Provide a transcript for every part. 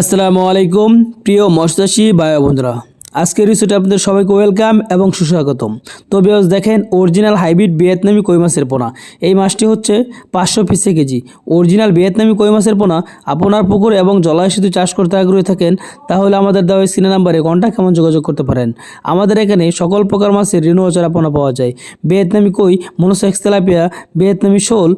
আসসালামু আলাইকুম, প্রিয় মৎস্যচাষী ভাই বন্ধুরা। আজকের রিসোর্টে আপনাদের সবাইকে ওয়েলকাম এবং সুস্বাগতম। তো বিয়স দেখেন অরিজিনাল হাইব্রিড ভিয়েতনামি কই মাছের পোনা। এই মাছটি হচ্ছে পাঁচশো পিসে কেজি। অরিজিনাল ভিয়েতনামি কই মাছের পোনা, আপনার পুকুর এবং জলাশয় যদি চাষ করতে আগ্রহী থাকেন, তাহলে আমাদের দেওয়া স্ক্রিনে নাম্বারে কন্ট্যাক্ট কেমন যোগাযোগ করতে পারেন। আমাদের এখানে সকল প্রকার মাছের ঋণ পোনা পাওয়া যায়। ভিয়েতনামি কই, মনোসেক্স তেলাপিয়া ভিয়েতনামি শোল,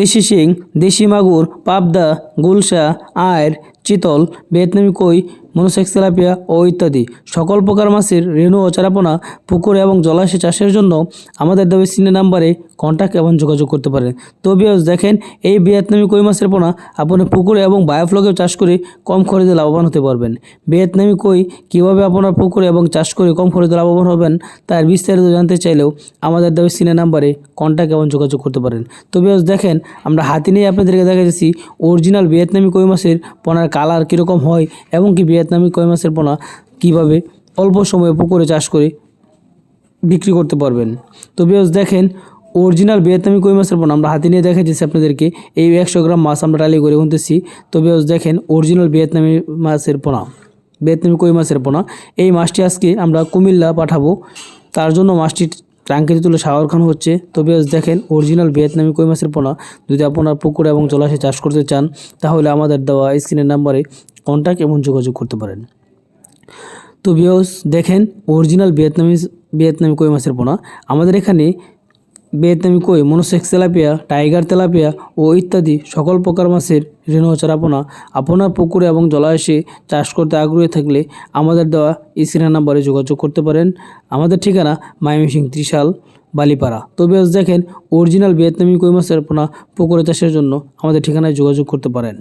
দেশি শিং, দেশি মাগুর, পাবদা, গুলশা আয়ের চিতল, ভিয়েতনামি কই মনোসেক্স তেলাপিয়া ও ইত্যাদি। সকল প্রকার মাছের রেণু ও চারাপোনা পুকুর এবং জলাশয় চাষের জন্য আমাদের দেবে সিনে নাম্বারে কন্ট্যাক্ট এবং যোগাযোগ করতে পারেন তো বিয়স দেখেন, এই ভিয়েতনামি কই মাছের পোনা? আপনি পুকুরে এবং বায়োফ্লকেও চাষ করে কম খরচে লাভবান হতে পারবেন। ভিয়েতনামি কই? কীভাবে আপনার পুকুরে এবং চাষ করে কম খরচে লাভবান হবেন? তার বিস্তারিত জানতে চাইলেও আমাদের দেবে সিনে নাম্বারে কন্ট্যাক্ট এবং যোগাযোগ করতে পারেন। তো বিয়স দেখেন, আমরা হাতি নিয়ে আপনাদেরকে দেখা দেখাচ্ছি অরিজিনাল ভিয়েতনামি কই মাছের পোনার কালার কীরকম হয় এবং কি ভিয়েতনামি কই মাছের পোনা কীভাবে অল্প সময়ে পুকুরে চাষ করে বিক্রি করতে পারবেন। তো বিয়স দেখেন অরিজিনাল ভিয়েতনামি কই মাছের পোনা আমরা হাতে নিয়ে দেখাচ্ছি আপনাদেরকে। এই একশো গ্রাম মাছ আমরা টালি করে গুনতেছি। তো বিয়স দেখেন, অরিজিনাল ভিয়েতনামি মাছের পোনা। ভিয়েতনামি কই মাছের পোনা? এই মাছটি আজকে আমরা কুমিল্লা পাঠাবো। তার জন্য মাছটি ট্যাঙ্কিতে তুলে সাগর খান হচ্ছে। তো বেশ দেখেন, অরিজিনাল ভিয়েতনামি কই মাছের পোনা। যদি আপনার পুকুর এবং জলাশয়ে চাষ করতে চান, তাহলে আমাদের দেওয়া স্ক্রিনের নাম্বারে কন্ট্যাক্ট এবং যোগাযোগ করতে পারেন। তো দেখেন, অরিজিনাল ভিয়েতনামি ভিয়েতনামি কই মাছের পোনা। আমাদের এখানে ভিয়েতনামি কই মনোসেক্স তেলাপিয়া, টাইগার তেলাপিয়া ও ইত্যাদি সকল প্রকার মাছের রেণু চারাপোনা। আপনার পুকুরে এবং জলাশয়ে চাষ করতে আগ্রহী থাকলে আমাদের দেওয়া স্ক্রিনের নাম্বারে যোগাযোগ করতে পারেন। আমাদের ঠিকানা মাইমিসিং ত্রিশাল, বালিপাড়া। তবে দেখেন, অরিজিনাল ভিয়েতনামি কই মাছের পোনা পুকুরে চাষের জন্য আমাদের ঠিকানায় যোগাযোগ করতে পারেন।